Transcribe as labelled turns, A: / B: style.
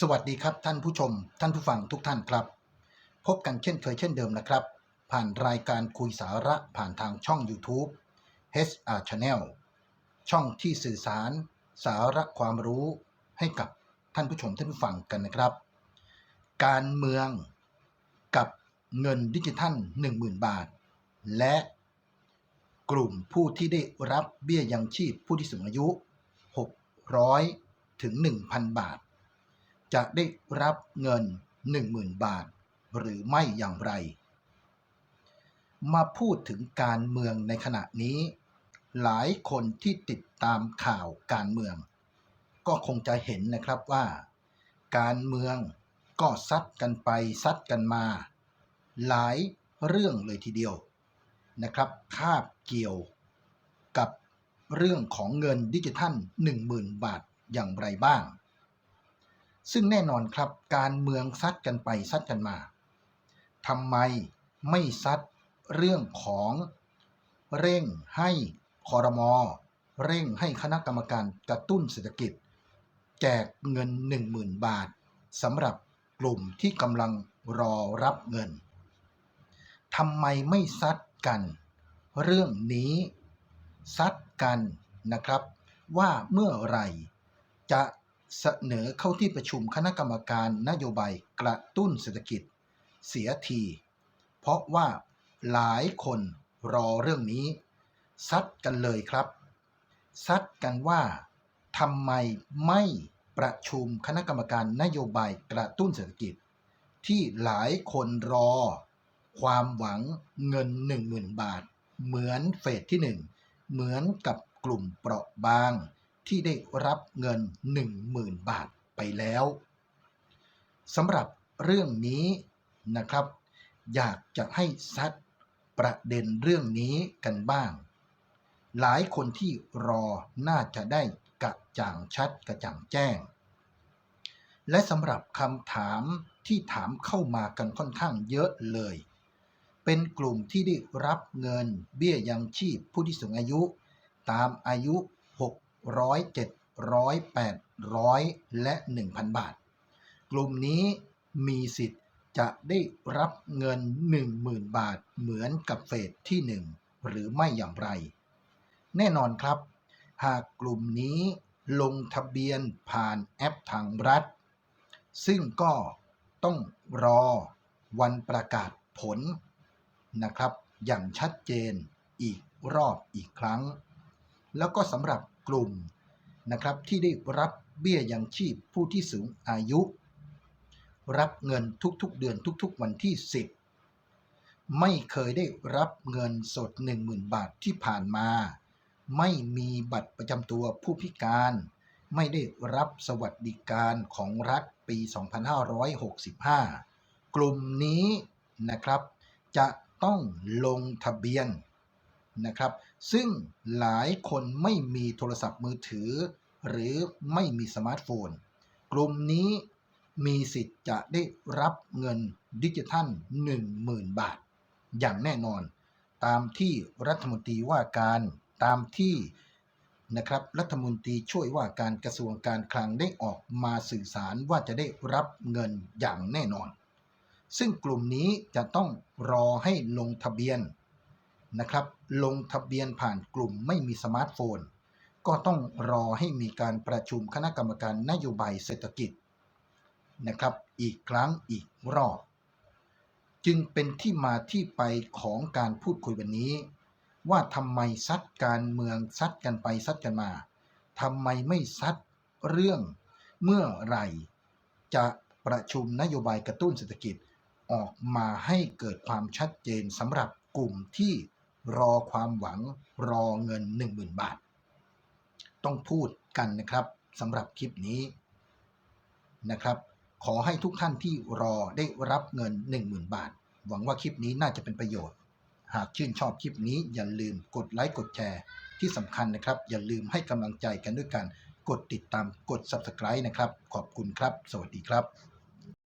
A: สวัสดีครับท่านผู้ชม ท่านผู้ฟังทุกท่านครับ พบกันเช่นเคยเช่นเดิมนะครับ ผ่านรายการคุยสาระผ่านทางช่อง YouTube HR Channel ช่องที่สื่อสาร สาระความรู้ให้กับท่านผู้ชมท่านผู้ฟังกันนะครับ การเมืองกับเงินดิจิทัล 10,000 บาท และกลุ่มผู้ที่ได้รับเบี้ยยังชีพผู้ที่สูงอายุ 600 ถึง 1,000 บาท จะได้รับเงิน 10,000 บาท หรือไม่อย่างไร มาพูดถึงการเมืองในขณะนี้ หลายคนที่ติดตามข่าวการเมือง ก็คงจะเห็นนะครับว่า การเมืองก็ซัดกันไปซัดกันมา หลายเรื่องเลยทีเดียวนะครับคาบเกี่ยวกับเรื่องของเงินดิจิทัล 10,000 บาทอย่างไรบ้าง ซึ่งแน่นอนครับการเมืองซัดกันไปซัดกันมาทำไมไม่ซัดเรื่องของเร่งให้คอรมอเร่งให้คณะกรรมการกระตุ้นเศรษฐกิจ แจกเงิน 10,000 บาทสำหรับกลุ่มที่กำลังรอรับเงินทำไมไม่ซัดกัน เรื่องนี้ซัดกันนะครับ ว่าเมื่อไหร่จะ เสนอเข้าที่ประชุมคณะกรรมการนโยบายกระตุ้นเศรษฐกิจ เสียที เพราะว่าหลายคนรอเรื่องนี้ ซัดกันเลยครับ ซัดกันว่าทำไมไม่ประชุมคณะกรรมการนโยบายกระตุ้นเศรษฐกิจ ที่หลายคนรอ ความหวังเงิน 10,000 บาท เหมือนเฟสที่ 1 เหมือนกับกลุ่มเปราะบาง ที่ได้รับเงิน 10,000 บาทไปแล้วสำหรับเรื่องนี้นะครับ อยากจะให้ซัดประเด็นเรื่องนี้กันบ้าง หลายคนที่รอน่าจะได้กระจ่างชัดกระจ่างแจ้ง และสำหรับคำถามที่ถามเข้ามากันค่อนข้างเยอะเลย เป็นกลุ่มที่ได้รับเงินเบี้ยยังชีพผู้ที่สูงอายุ ตามอายุ 600 700 800และ1,000บาท กลุ่มนี้มีสิทธิ์จะได้รับเงิน10,000บาทเหมือนกับเฟสที่1หรือไม่อย่างไร แน่นอนครับ หากกลุ่มนี้ลงทะเบียนผ่านแอปทางรัฐ ซึ่งก็ต้องรอวันประกาศผลนะครับ อย่างชัดเจนอีกรอบอีกครั้ง แล้วก็สำหรับ กลุ่มนะครับที่ได้รับเบี้ยยังชีพผู้ที่สูงอายุ รับเงินทุกๆเดือนทุกๆวันที่ 10 ไม่เคยได้รับเงินสด 10,000 บาทที่ผ่านมา ไม่มีบัตรประจำตัวผู้พิการ ไม่ได้รับสวัสดิการของรัฐปี 2565 กลุ่มนี้นะครับจะต้องลงทะเบียนนะครับ ซึ่งหลายคนไม่มีโทรศัพท์มือถือ หรือไม่มีสมาร์ทโฟน กลุ่มนี้มีสิทธิ์จะได้รับเงินดิจิทัล 10,000 บาท อย่างแน่นอน ตามที่รัฐมนตรีว่าการตามที่นะครับรัฐมนตรีช่วยว่าการกระทรวงการคลังได้ออกมาสื่อสารว่าจะได้รับเงินอย่างแน่นอน ซึ่งกลุ่มนี้จะต้องรอให้ลงทะเบียน นะครับ ลงทะเบียนผ่านกลุ่มไม่มีสมาร์ทโฟน ก็ต้องรอให้มีการประชุมคณะกรรมการนโยบายเศรษฐกิจนะครับ อีกครั้งอีกรอบ จึงเป็นที่มาที่ไปของการพูดคุยวันนี้ ว่าทำไมซัดการเมืองซัดกันไปซัดกันมาทำไมไม่ซัดเรื่องเมื่อไหร่จะประชุมนโยบายกระตุ้นเศรษฐกิจออกมาให้เกิดความชัดเจนสำหรับกลุ่มที่ รอความหวังรอเงิน 10,000 บาท ต้องพูดกันนะครับสำหรับคลิปนี้นะครับ ขอให้ทุกท่านที่รอได้รับเงิน 10,000 บาท หวังว่าคลิปนี้น่าจะเป็นประโยชน์ หากชื่นชอบคลิปนี้อย่าลืมกดไลค์กดแชร์ ที่สำคัญนะครับ อย่าลืมให้กำลังใจกันด้วยการกดติดตามกด Subscribe นะครับ ขอบคุณครับ สวัสดีครับ